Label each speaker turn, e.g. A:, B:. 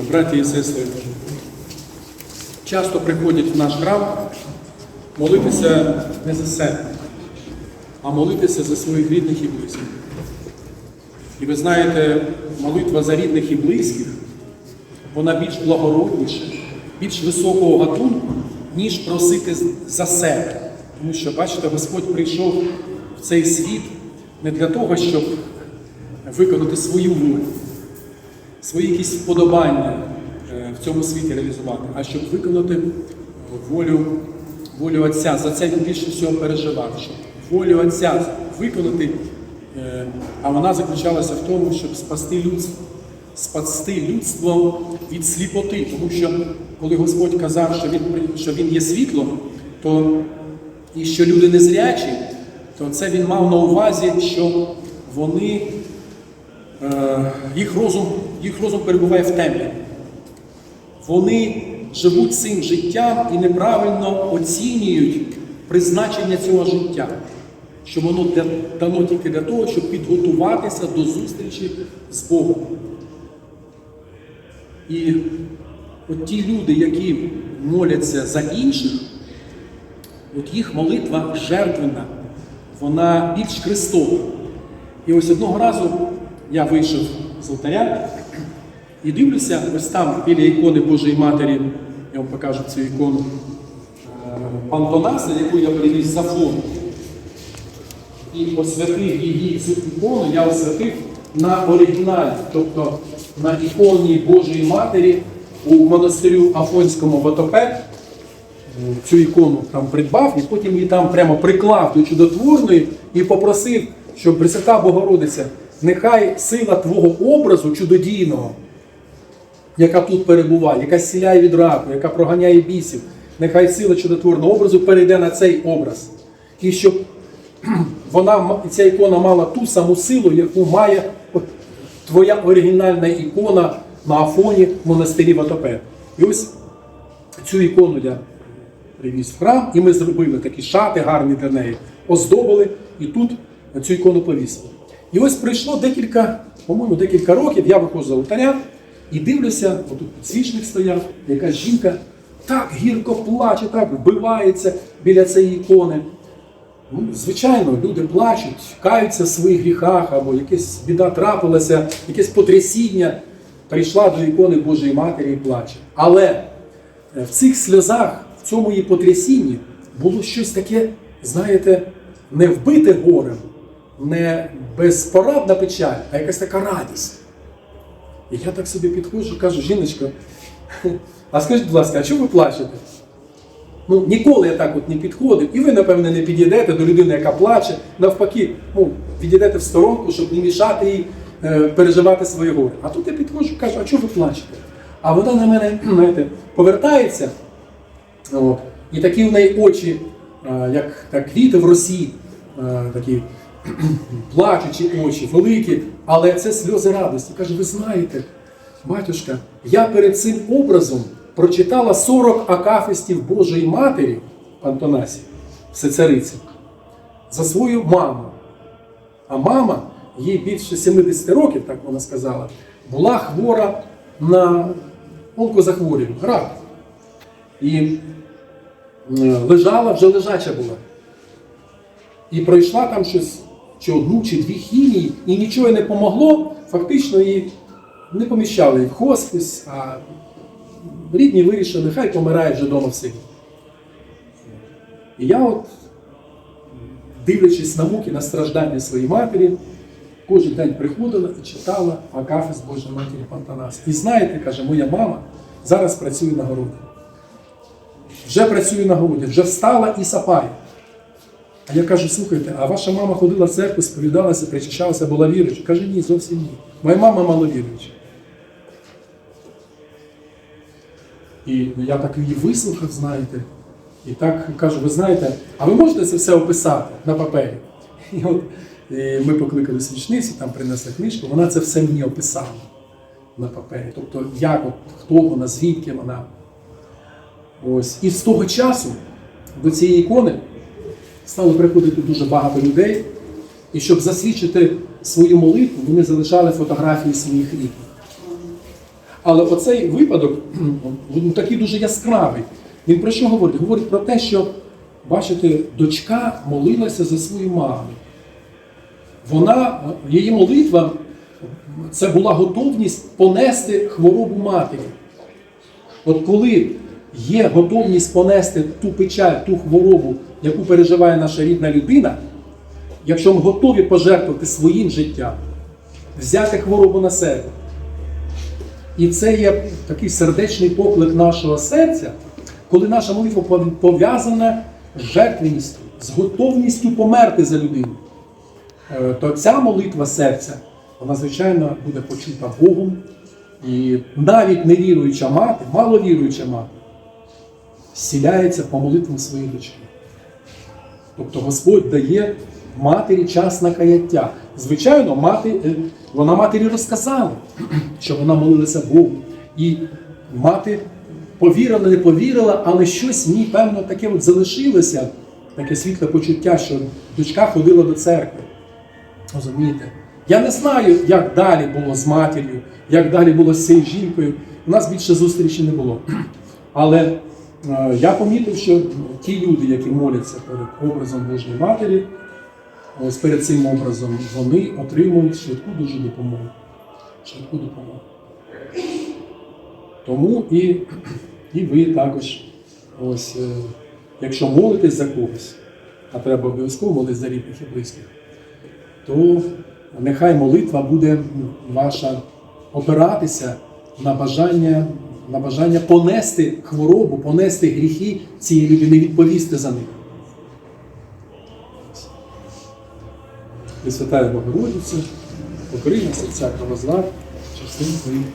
A: Браті і сестри, часто приходять в наш храм молитися не за себе, а молитися за своїх рідних і близьких. І ви знаєте, молитва за рідних і близьких, вона більш благородніша, більш високого гатунку, ніж просити за себе. Тому що, бачите, Господь прийшов в цей світ не для того, щоб виконати свою волю, свої якісь вподобання е, в цьому світі реалізувати, а щоб виконати волю, волю Отця. За це він більше всього переживав, щоб волю Отця виконати, е, а вона заключалася в тому, щоб спасти людство. Спасти людство від сліпоти, тому що коли Господь казав, що він, що він є світлом, то і що люди незрячі, то це він мав на увазі, що вони їх розум, їх розум перебуває в темряві. Вони живуть цим життям і неправильно оцінюють призначення цього життя, що воно для, дано тільки для того, щоб підготуватися до зустрічі з Богом. І от ті люди, які моляться за інших, от їх молитва жертвенна, вона більш христова. І ось одного разу я вийшов з алтаря і дивлюся, ось там біля ікони Божої Матері, я вам покажу цю ікону е, Пантонаса, яку я привіз за фон. І освятив її цю ікону, я освятив на оригіналі, тобто на іконі Божої Матері у монастирю Афонському в Отопе цю ікону там придбав, і потім її там прямо приклав до чудотворної і попросив, щоб Пресвята Богородиця, нехай сила твого образу чудодійного, яка тут перебуває, яка зціляє від раку, яка проганяє бісів, нехай сила чудотворного образу перейде на цей образ. І щоб вона, ця ікона мала ту саму силу, яку має твоя оригінальна ікона на Афоні в монастирі Ватопе. І ось цю ікону я привіз в храм, і ми зробили такі шати гарні для неї, оздобили і тут цю ікону повісили. І ось пройшло декілька, по-моєму, декілька років, я виходжу з алтаря і дивлюся, отут свічник стояв, якась жінка так гірко плаче, так вбивається біля цієї ікони. Ну, звичайно, люди плачуть, каються в своїх гріхах, або якась біда трапилася, якесь потрясіння. Прийшла до ікони Божої Матері і плаче. Але е, в цих сльозах, в цьому її потрясінні було щось таке, знаєте, не вбите горем, не безпорадна печаль, а якась така радість. І я так собі підходжу, кажу, жіночко, а скажіть, будь ласка, а чому ви плачете? Ну, ніколи я так от не підходив, і ви, напевне, не підійдете до людини, яка плаче. Навпаки, ну, відійдете в сторонку, щоб не мішати їй е, переживати своє горе. А тут я підходжу, кажу, а чого ви плачете? А вона на мене, знаєте, повертається, от, і такі в неї очі, е, як квіти в росі, е, такі плачучі очі, великі, але це сльози радості. Каже, ви знаєте, батюшка, я перед цим образом прочитала 40 акафистів Божої Матері Антонасі, всецариці, за свою маму. А мама, їй більше 70 років, так вона сказала, була хвора на онкозахворювання, рак. І е, лежала, вже лежача була. І пройшла там щось, чи одну, чи дві хімії, і нічого не помогло, фактично її не поміщали в хоспис, а рідні вирішили, хай помирає вже вдома в селі. І я от, дивлячись на муки, на страждання своєї матері, кожен день приходила і читала Акафіс Божої Матері Пантанас. І знаєте, каже, моя мама зараз працює на городі. Вже працює на городі, вже встала і сапає. А я кажу, слухайте, а ваша мама ходила в церкву, сповідалася, причащалася, була віруюча. Каже, ні, зовсім ні. Моя мама маловіруюча. І я так її вислухав, знаєте, і так кажу, ви знаєте, а ви можете це все описати на папері? І от і ми покликали свічницю, там принесли книжку, вона це все мені описала на папері. Тобто, як от, хто вона, звідки вона. Ось. І з того часу до цієї ікони стало приходити дуже багато людей. І щоб засвідчити свою молитву, вони залишали фотографії своїх рідних. Але оцей випадок такий дуже яскравий. Він про що говорить? Говорить про те, що, бачите, дочка молилася за свою маму. Вона, її молитва, це була готовність понести хворобу матері. От коли є готовність понести ту печаль, ту хворобу, яку переживає наша рідна людина, якщо ми готові пожертвувати своїм життям, взяти хворобу на себе. І це є такий сердечний поклик нашого серця, коли наша молитва пов'язана з жертвеністю, з готовністю померти за людину. Е, То ця молитва серця, вона, звичайно, буде почута Богом. І навіть невіруюча мати, маловіруюча мати, зціляється по молитвам своєї дочки. Тобто Господь дає матері час на каяття. Звичайно, мати, е, вона матері розказала, що вона молилася Богу. І мати повірила, не повірила, але щось в ній, певно, таке от залишилося, таке світле почуття, що дочка ходила до церкви. Розумієте? Я не знаю, як далі було з матір'ю, як далі було з цією жінкою. У нас більше зустрічі не було. Але я помітив, що ті люди, які моляться перед образом Божої Матері, ось перед цим образом, вони отримують швидку дуже допомогу. Швидку допомогу. Тому і, і ви також, ось, е, якщо молитесь за когось, а треба обов'язково молитись за рідних і близьких, то нехай молитва буде ваша опиратися на бажання, на бажання понести хворобу, понести гріхи цієї людини, відповісти за них. Пресвятая Богородиця, покрий на серця православ, частин твоїх